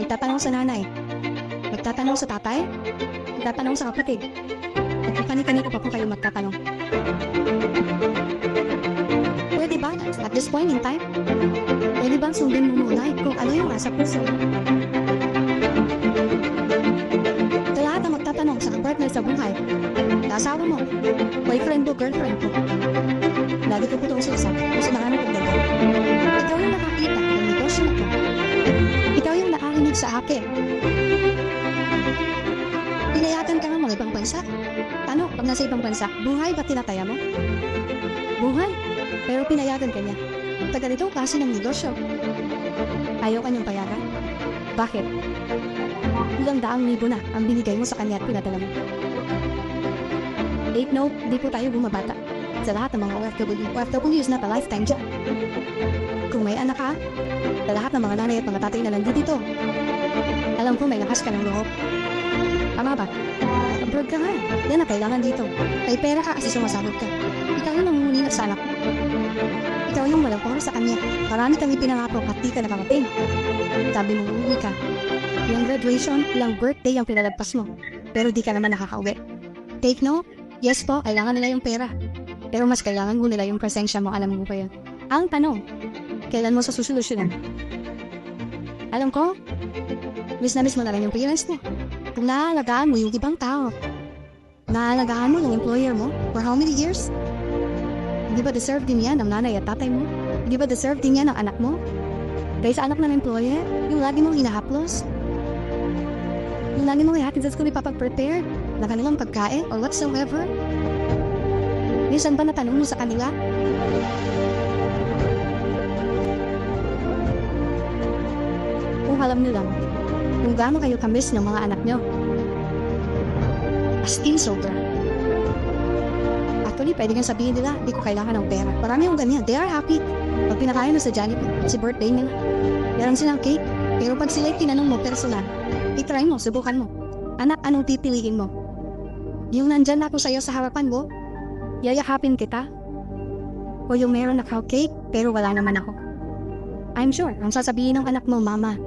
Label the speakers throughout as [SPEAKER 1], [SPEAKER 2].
[SPEAKER 1] Magtatanong sa nanay. Magtatanong sa tatay. Magtatanong sa kapatid. At kung kani-kanino pa po kayo magtatanong. Pwede ba, at this point in time, pwede bang sundin mo muna kung ano yung nasa puso? Sa lahat ng magtatanong sa partner sa buhay, sa asawa mo, boyfriend mo, girlfriend mo, lagi ko po itong susap kung saan namin pagdagal. Ikaw yung nakakita ng negosyo na to. Sa akin. Pinayagan ka nga mga ibang bansa. Ano, pag nasa ibang bansa, buhay ba tinataya mo? Buhay. Pero pinayagan ka niya. Pag ganito klase ng negosyo. Ayaw ka niyang payagan? Bakit? Ilang daang libo na ang binigay mo sa kanya at pinadala mo. Take note, di po tayo bumabata. Sa lahat ng mga OFW, OFW is not a lifetime job. Kung may anak ka, sa lahat ng mga nanay at mga tatay na nandito, alam ko may lakas ka ng loob. Tama ba? Abroad ka nga. Yan ang kailangan dito. May pera ka kasi sumasahod ka. Ikaw yung nangungulinap sa anak. Ikaw yung walang oras sa kanya. Marami kang ipinangako at di ka nakarating. Sabi mo, uuwi ka. Ilang graduation, ilang birthday ang pinalagpas mo. Pero di ka naman nakakauwi. Take note, yes po, kailangan nila yung pera. Pero mas kailangan mo nila yung presensya mo, alam mo ba yun? Ang tanong, kailan mo sa susolusyonan? Alam ko, miss na miss mo na lang yung parents mo. Kung naalagaan mo yung ibang tao, naalagaan mo yung employer mo for how many years? Hindi ba deserve din yan ng nanay at tatay mo? Hindi ba deserve din yan ng anak mo? Dahil sa anak ng employer, yung lagi mong hinahaplos, yung lagi mong ihatid sa school ipapag-prepare na kanilang pagkain or whatsoever. Minsan ba natanong mo sa kanila? Alam nyo lang, kung gaano kayo kamis ng mga anak nyo. As in sobra. Actually, pwede kang sabihin nila, di ko kailangan ng pera. Marami yung ganyan. They are happy. Pag pinakain na sa Jollibee, si birthday nila. Meron silang cake. Pero pag sila'y tinanong mo personal, itry mo, subukan mo. Anak, anong pipiliin mo? Yung nandyan ako sa'yo sa harapan mo, yayakapin kita? O yung meron na cake, pero wala naman ako? I'm sure, ang sasabihin ng anak mo, Mama,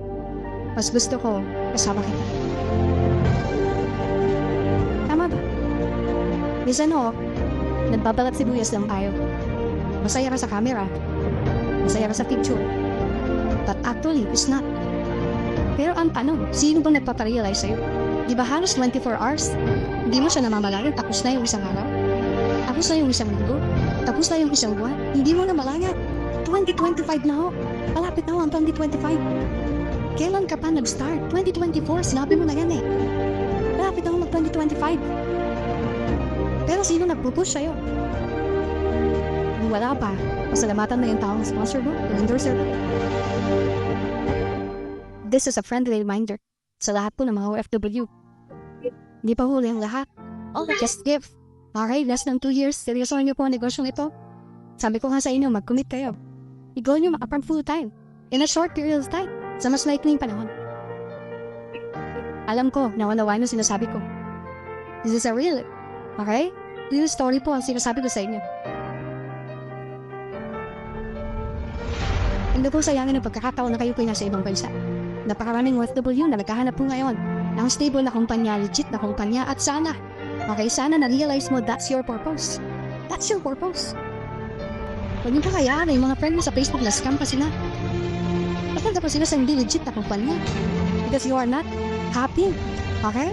[SPEAKER 1] mas gusto ko kasama kita. Tama ba? Minsan o, nagbabalat sibuyas lang tayo. Masaya ka sa camera. Masaya ka sa picture. But actually, it's not. Pero ang tanong, sino bang nagpaparealize sa'yo? Di ba halos 24 hours? Hindi mo siya namamalayan, tapos na yung isang araw? Tapos na yung isang linggo? Tapos na yung isang buwan? Hindi mo na malayan. 2025 na ho. Malapit na ho ang 2025. Kailan ka pa nag-start? 2024, sinabi mo na yan eh. Malapit na ho mag-2025. Pero sino nagpupush sa'yo? Kung wala pa, pasalamatan na yung taong sponsor mo, yung endorser mo. This is a friendly reminder sa lahat po ng mga OFW. Hindi pa huli ang lahat. Okay. Just give. Okay, less than 2 years, seryosohin niyo po ang negosyong ito. Sabi ko nga sa inyo, mag-commit kayo. I-goal niyo makapag full time. In a short period of time. Sa mas likely panahon. Alam ko, nawanawa niyo sinasabi ko. This is a real, okay? Real story po ang sinasabi ko sa inyo. Hindi ko sayangin ang pagkakataon na kayo po'y nasa ibang bansa. Napakaraming OFW na naghahanap po ngayon ng stable na kumpanya, legit na kumpanya at sana, okay, sana na-realize mo that's your purpose. That's your purpose. Huwag niyo pa kayaan yung mga friend mo sa Facebook na scam pa sila. Papunta pa sila sa hindi legit na kumpanya. Because you are not happy. Okay?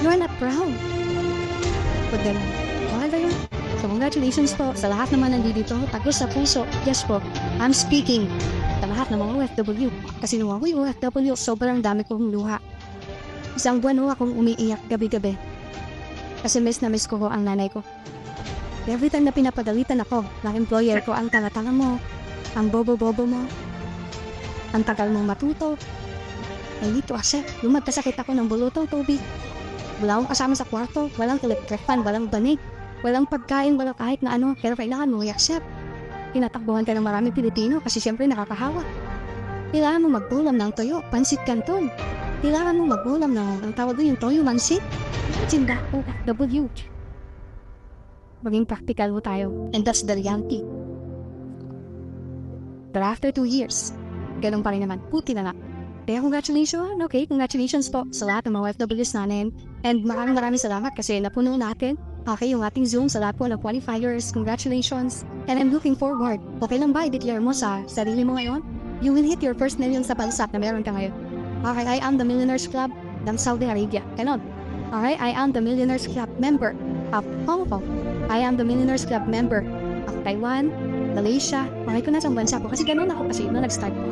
[SPEAKER 1] You are not proud. Pag ganun. Okay ba yun? So congratulations po sa lahat naman nandito. Tagos sa puso. Yes po. I'm speaking sa lahat ng mga OFW. Kasi nung ako'y OFW, sobrang dami kong luha. Isang buwan ho akong umiiyak gabi-gabi. Kasi miss na miss ko ho ang nanay ko. Every time na pinapadalitan ako ng employer ko, ang tanga-tanga mo, ang bobo-bobo mo, ang tagal mong matuto. Ay dito kasi, yung magkasakit ako ng bulutong tubig. Wala akong kasama sa kwarto, walang electric fan, walang banig, walang pagkain, walang kahit na ano, pero kailangan mo i-accept. Tinatakbuhan ka ng maraming Pilipino kasi siyempre nakakahawa. Kailangan mo magbulam ng toyo, pansit canton. Kailangan mo magbulam ng, ang tawag doon yung toyo mansit. Tinda, OFW. Maging practical mo tayo. And that's the reality. But after two years, ganun pa rin naman. Puti na nga. Kaya congratulations, okay? Congratulations po sa lahat ng mga OFWs natin. And maraming maraming salamat kasi napuno natin Okay, yung ating Zoom sa lahat po ng qualifiers. Congratulations. And I'm looking forward. Okay lang ba i-declare mo sa sarili mo ngayon? You will hit your first million sa bansa na meron ka ngayon. Okay, I am the Millionaires Club ng Saudi Arabia. Ganon. Okay, I am the Millionaires Club member of Hong Kong. I am the Millionaires Club member of Taiwan, Malaysia. Okay, kung nasa bansa ko. Kasi ganun ako kasi nung nag-start ko.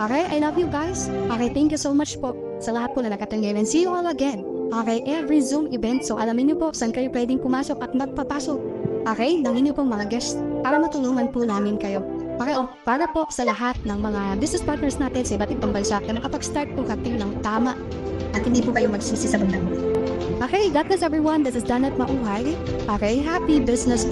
[SPEAKER 1] Okay, I love you guys. Okay, thank you so much po sa lahat po na nakatanggal. And see you all again. Okay, every Zoom event. So, alamin niyo po saan kayo pwedeng pumasok at magpapasok. Okay, ng inyo pong mga guests para matulungan po namin kayo. Okay, oh, para po sa lahat ng mga business partners natin sa iba't ibang bansa na makapag-start po kayo ng tama at hindi po kayo magsisi sa bandang. Okay, God bless everyone. This is Danet Mauhay. Okay, happy business